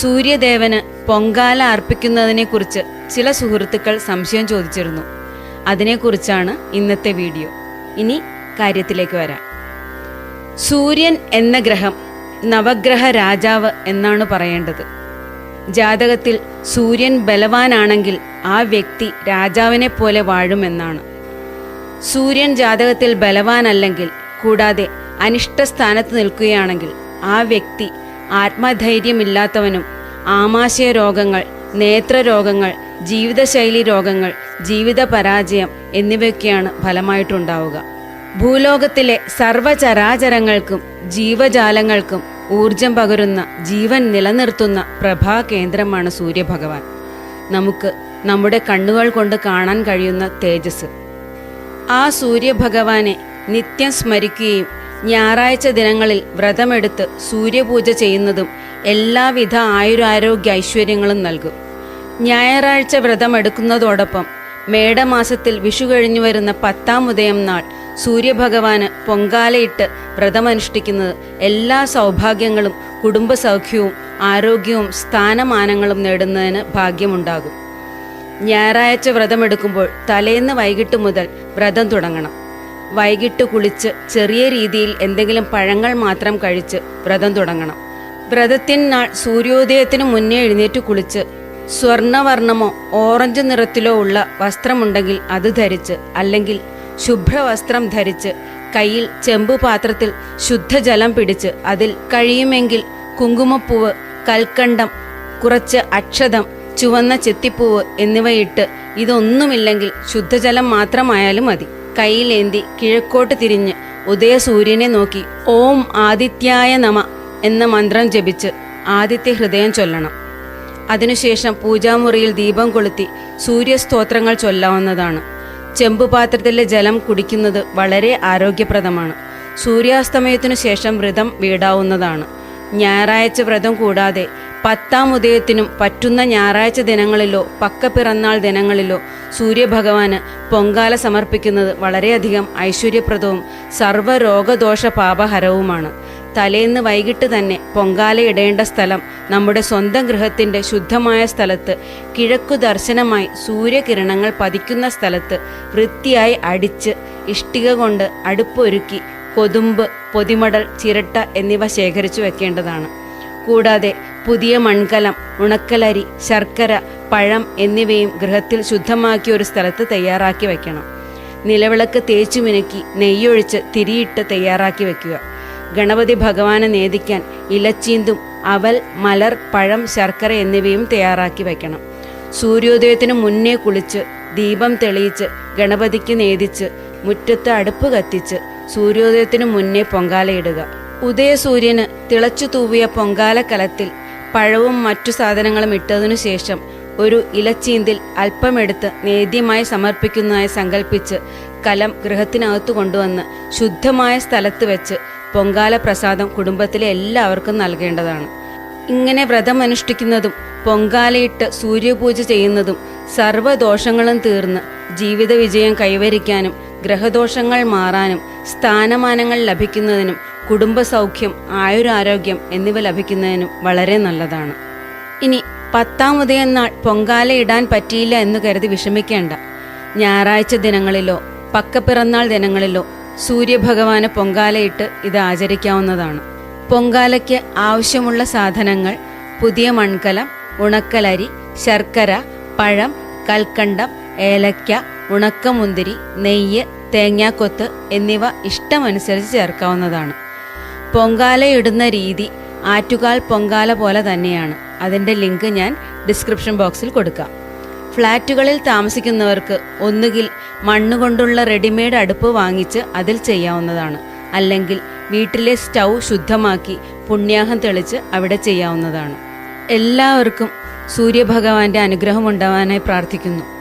സൂര്യദേവന് പൊങ്കാല അർപ്പിക്കുന്നതിനെക്കുറിച്ച് ചില സുഹൃത്തുക്കൾ സംശയം ചോദിച്ചിരുന്നു. അതിനെക്കുറിച്ചാണ് ഇന്നത്തെ വീഡിയോ. ഇനി കാര്യത്തിലേക്ക് വരാം. സൂര്യൻ എന്ന ഗ്രഹം നവഗ്രഹ രാജാവ് എന്നാണ് പറയേണ്ടത്. ജാതകത്തിൽ സൂര്യൻ ബലവാനാണെങ്കിൽ ആ വ്യക്തി രാജാവിനെ പോലെ വാഴുമെന്നാണ്. സൂര്യൻ ജാതകത്തിൽ ബലവാനല്ലെങ്കിൽ കൂടാതെ അനിഷ്ട സ്ഥാനത്ത് നിൽക്കുകയാണെങ്കിൽ ആ വ്യക്തി ആത്മധൈര്യമില്ലാത്തവനും ആമാശയ രോഗങ്ങൾ നേത്രരോഗങ്ങൾ ജീവിതശൈലി രോഗങ്ങൾ ജീവിത പരാജയം എന്നിവയൊക്കെയാണ് ഫലമായിട്ടുണ്ടാവുക. ഭൂലോകത്തിലെ സർവചരാചരങ്ങൾക്കും ജീവജാലങ്ങൾക്കും ഊർജം പകരുന്ന ജീവൻ നിലനിർത്തുന്ന പ്രഭാകേന്ദ്രമാണ് സൂര്യഭഗവാൻ. നമുക്ക് നമ്മുടെ കണ്ണുകൾ കൊണ്ട് കാണാൻ കഴിയുന്ന തേജസ്. ആ സൂര്യഭഗവാനെ നിത്യം സ്മരിക്കുകയും ഞായറാഴ്ച ദിനങ്ങളിൽ വ്രതമെടുത്ത് സൂര്യപൂജ ചെയ്യുന്നതും എല്ലാവിധ ആയുരാരോഗ്യ ഐശ്വര്യങ്ങളും നൽകും. ഞായറാഴ്ച വ്രതമെടുക്കുന്നതോടൊപ്പം മേടമാസത്തിൽ വിഷു കഴിഞ്ഞു വരുന്ന പത്താം ഉദയം നാൾ സൂര്യഭഗവാന് പൊങ്കാലയിട്ട് വ്രതമനുഷ്ഠിക്കുന്നത് എല്ലാ സൗഭാഗ്യങ്ങളും കുടുംബസൗഖ്യവും ആരോഗ്യവും സ്ഥാനമാനങ്ങളും നേടുന്നതിന് ഭാഗ്യമുണ്ടാകും. ഞായറാഴ്ച വ്രതമെടുക്കുമ്പോൾ തലേന്ന് വൈകിട്ട് മുതൽ വ്രതം തുടങ്ങണം. വൈകിട്ട് കുളിച്ച് ചെറിയ രീതിയിൽ എന്തെങ്കിലും പഴങ്ങൾ മാത്രം കഴിച്ച് വ്രതം തുടങ്ങണം. വ്രതത്തിൻ നാൾ സൂര്യോദയത്തിന് മുന്നേ എഴുന്നേറ്റ് കുളിച്ച് സ്വർണവർണമോ ഓറഞ്ച് നിറത്തിലോ ഉള്ള വസ്ത്രമുണ്ടെങ്കിൽ അത് ധരിച്ച് അല്ലെങ്കിൽ ശുഭ്രവസ്ത്രം ധരിച്ച് കയ്യിൽ ചെമ്പു പാത്രത്തിൽ ശുദ്ധജലം പിടിച്ച് അതിൽ കഴിയുമെങ്കിൽ കുങ്കുമപ്പൂവ് കൽക്കണ്ടം കുറച്ച് അക്ഷതം ചുവന്ന ചെത്തിപ്പൂവ് എന്നിവയിട്ട് ഇതൊന്നുമില്ലെങ്കിൽ ശുദ്ധജലം മാത്രമായാലും മതി. കയ്യിലേന്തി കിഴക്കോട്ട് തിരിഞ്ഞ് ഉദയസൂര്യനെ നോക്കി. ഓം ആദിത്യായ നമ എന്ന മന്ത്രം ജപിച്ച് ആദിത്യ ഹൃദയം ചൊല്ലണം. അതിനുശേഷം പൂജാമുറിയിൽ ദീപം കൊളുത്തി സൂര്യസ്തോത്രങ്ങൾ ചൊല്ലാവുന്നതാണ്. ചെമ്പുപാത്രത്തിലെ ജലം കുടിക്കുന്നത് വളരെ ആരോഗ്യപ്രദമാണ്. സൂര്യാസ്തമയത്തിനു ശേഷം വ്രതം വീടാവുന്നതാണ്. ഞായറാഴ്ച വ്രതം കൂടാതെ പത്താം ഉദയത്തിനും പറ്റുന്ന ഞായറാഴ്ച ദിനങ്ങളിലോ പക്ക പിറന്നാൾ ദിനങ്ങളിലോ സൂര്യഭഗവാന് പൊങ്കാല സമർപ്പിക്കുന്നത് വളരെയധികം ഐശ്വര്യപ്രദവും സർവരോഗദോഷ പാപഹരവുമാണ് തലേന്ന് വൈകിട്ട് തന്നെ പൊങ്കാല ഇടേണ്ട സ്ഥലം നമ്മുടെ സ്വന്തം ഗൃഹത്തിന്റെ ശുദ്ധമായ സ്ഥലത്ത് കിഴക്കു ദർശനമായി സൂര്യകിരണങ്ങൾ പതിക്കുന്ന സ്ഥലത്ത് വൃത്തിയായി അടിച്ച് ഇഷ്ടിക കൊണ്ട് അടുപ്പൊരുക്കി കൊതുമ്പ് പൊതിമടൽ ചിരട്ട എന്നിവ ശേഖരിച്ചു വെക്കേണ്ടതാണ്. കൂടാതെ പുതിയ മൺകലം ഉണക്കലരി ശർക്കര പഴം എന്നിവയും ഗൃഹത്തിൽ ശുദ്ധമാക്കിയ ഒരു സ്ഥലത്ത് തയ്യാറാക്കി വയ്ക്കണം നിലവിളക്ക് തേച്ചു മിനുക്കി നെയ്യൊഴിച്ച് തിരിയിട്ട് തയ്യാറാക്കി വയ്ക്കുക ഗണപതി ഭഗവാനെ നേദിക്കാൻ ഇലച്ചീന്തും അവൽ മലർ പഴം ശർക്കര എന്നിവയും തയ്യാറാക്കി വയ്ക്കണം സൂര്യോദയത്തിന് മുന്നേ കുളിച്ച് ദീപം തെളിയിച്ച് ഗണപതിക്ക് നേദിച്ച് മുറ്റത്ത് അടുപ്പ് കത്തിച്ച് സൂര്യോദയത്തിന് മുന്നേ പൊങ്കാലയിടുക ഉദയസൂര്യന് തിളച്ചു തൂവിയ പൊങ്കാലക്കലത്തിൽ പഴവും മറ്റു സാധനങ്ങളും ഇട്ടതിനു ശേഷം ഒരു ഇലച്ചീന്തിൽ അല്പമെടുത്ത് നേദ്യമായി സമർപ്പിക്കുന്നതായി സങ്കല്പിച്ച് കലം ഗൃഹത്തിനകത്തു കൊണ്ടുവന്ന് ശുദ്ധമായ സ്ഥലത്ത് വെച്ച് പൊങ്കാല പ്രസാദം കുടുംബത്തിലെ എല്ലാവർക്കും നൽകേണ്ടതാണ്. ഇങ്ങനെ വ്രതം അനുഷ്ഠിക്കുന്നതും പൊങ്കാലയിട്ട് സൂര്യപൂജ ചെയ്യുന്നതും സർവദോഷങ്ങളും തീർന്ന് ജീവിത വിജയം കൈവരിക്കാനും ഗ്രഹദോഷങ്ങൾ മാറാനും സ്ഥാനമാനങ്ങൾ ലഭിക്കുന്നതിനും കുടുംബസൗഖ്യം ആയുരാരോഗ്യം എന്നിവ ലഭിക്കുന്നതിനും വളരെ നല്ലതാണ്. ഇനി പത്താം ഉദയം നാൾ പൊങ്കാല ഇടാൻ പറ്റിയില്ല എന്ന് കരുതി വിഷമിക്കേണ്ട. ഞായറാഴ്ച ദിനങ്ങളിലോ പക്കപ്പിറന്നാൾ ദിനങ്ങളിലോ സൂര്യഭഗവാന് പൊങ്കാലയിട്ട് ഇത് ആചരിക്കാവുന്നതാണ്. പൊങ്കാലയ്ക്ക് ആവശ്യമുള്ള സാധനങ്ങൾ പുതിയ മൺകലം ഉണക്കലരി ശർക്കര പഴം കൽക്കണ്ടം ഏലക്ക ഉണക്കമുന്തിരി നെയ്യ് തേങ്ങാക്കൊത്ത് എന്നിവ ഇഷ്ടമനുസരിച്ച് ചേർക്കാവുന്നതാണ്. പൊങ്കാലയിടുന്ന രീതി ആറ്റുകാൽ പൊങ്കാല പോലെ തന്നെയാണ്. അതിന്റെ ലിങ്ക് ഞാൻ ഡിസ്ക്രിപ്ഷൻ ബോക്സിൽ കൊടുക്കാം. ഫ്ലാറ്റുകളിൽ താമസിക്കുന്നവർക്ക് ഒന്നുകിൽ മണ്ണുകൊണ്ടുള്ള റെഡിമെയ്ഡ് അടുപ്പ് വാങ്ങിച്ച് അതിൽ ചെയ്യാവുന്നതാണ്. അല്ലെങ്കിൽ വീട്ടിലെ സ്റ്റൗ ശുദ്ധമാക്കി പുണ്യാഹം തെളിച്ച് അവിടെ ചെയ്യാവുന്നതാണ്. എല്ലാവർക്കും സൂര്യഭഗവാന്റെ അനുഗ്രഹം ഉണ്ടാവാനായി പ്രാർത്ഥിക്കുന്നു.